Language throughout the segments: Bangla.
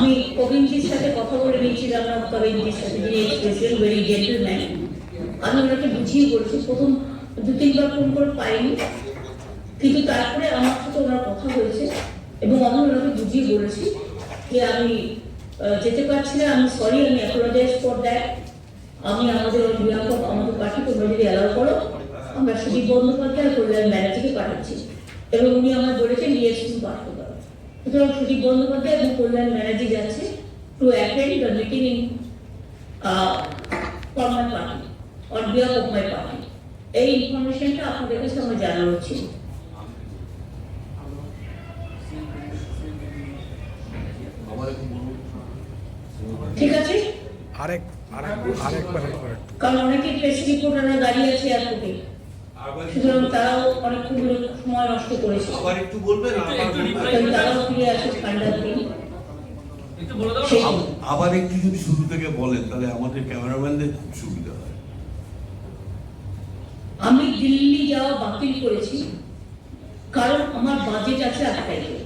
আমি কবিনজির সাথে কথা বলে নিয়েছি রামনাথ কবিনজির সাথে যিনি এক্সপ্রেসিডেন্ট ভেরি জেন্টলম্যান আমি ওনাকে বুঝিয়ে বলেছি, প্রথম দু তিনবার ফোন করে পাইনি, কিন্তু তারপরে আমার সাথে ওনার কথা হয়েছে এবং আমি ওনাকে বুঝিয়ে বলেছি যে আমি যেতে পারছি না, আমি সরি আমি অ্যাপোলোজাইজ ফর দ্যাট আমি আমাদের বিহাফ আমাদের পার্টি তোমরা যদি অ্যালাউ করো, আমরা সুদীপ বন্দ্যোপাধ্যায় কল্যাণ ব্যানার্জিকে পাঠাচ্ছি। এবং উনি আমার বলেছেন ইয়েস তুমি পাঠাতে পারো সুতরাং সুদীপ বন্দ্যোপাধ্যায় এবং কল্যাণ ব্যানার্জি যাচ্ছে to attend the meeting in for my party on behalf of my party এই ইনফরমেশনটা আপনাদের কাছে আমার জানানো ছিল। ঠিক আছে? আরেক আরেক আরেকবার কারণ অনেকে প্রেস রিপোর্টাররা দাঁড়িয়ে আছে এয়ারপোর্টে সুতরাং তারাও অনেকক্ষণ সময় নষ্ট করেছে। আবার একটু বলবেন আবার তাই তারাও ফিরে আসে ঠান্ডার দিন একটু বলে দাও সেই আব- আবার একটু যদি শুরু থেকে বলেন তাহলে আমাদের ক্যামেরাম্যানদের খুব সুবিধা হয়। আমি দিল্লি যাওয়া বাতিল করেছি কারণ আমার বাজেট আছে আট তারিখে।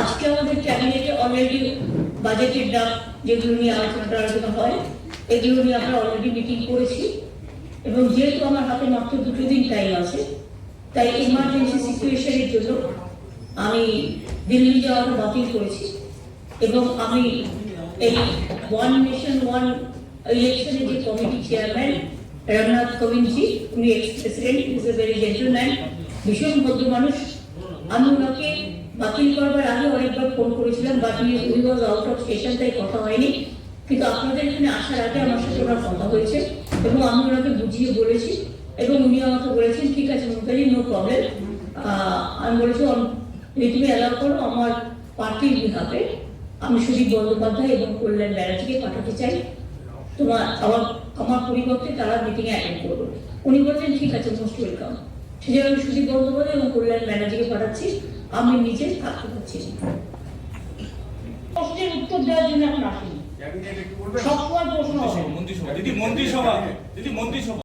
আজকে আমাদের ক্যাবিনেটে অলরেডি বাজেটের ডাক যেগুলো নিয়ে আলোচনাটা আলোচনা হয় এগুলো নিয়ে আমরা অলরেডি মিটিং করেছি। এবং যেহেতু আমার হাতে মাত্র দুটো দিন টাইম আছে তাই ইমার্জেন্সি সিচুয়েশনের জন্য আমি দিল্লি যাওয়াটা বাতিল করেছি। এবং আমি এই ওয়ান নেশন ওয়ান ইলেকশনের যে কমিটি চেয়ারম্যান রঘুনাথ কোবিন্দজি উনি ex president is a very gentleman ভীষণ ভদ্র মানুষ। আমি ওনাকে বাতিল করবার আগে অনেকবার ফোন করেছিলাম but we was out of station তাই কথা হয়নি। কিন্তু আপনাদের এখানে আসার আগে আমার সাথে ওনার কথা হয়েছে এবং আমি ওনাকে বুঝিয়ে বলেছি এবং উনি আমাকে বলেছেন, ঠিক আছে মুখারি নো প্রবলেম আমি বলেছি, "অন- তুমি অ্যালাউ করো, আমার পার্টির আমি সুদীপ বন্দ্যোপাধ্যায় এবং কল্যাণ ব্যানার্জিকে পাঠাতে চাই। তোমার আমার আমার পরিবর্তে তারা মিটিংয়ে অ্যাটেন্ড করবে। উনি বলছেন ঠিক আছে মোস্ট ওয়েলকাম সেজন্য আমি সুদীপ বন্দ্যোপাধ্যায় এবং কল্যাণ ব্যানার্জিকে পাঠাচ্ছি। আমি নিজে থাকতে পারছি। প্রশ্নের উত্তর দেওয়ার জন্য এখন আসিনি। সবসময় প্রশ্ন হবে। মন্ত্রিসভা দিদি মন্ত্রিসভা দিদি মন্ত্রিসভা।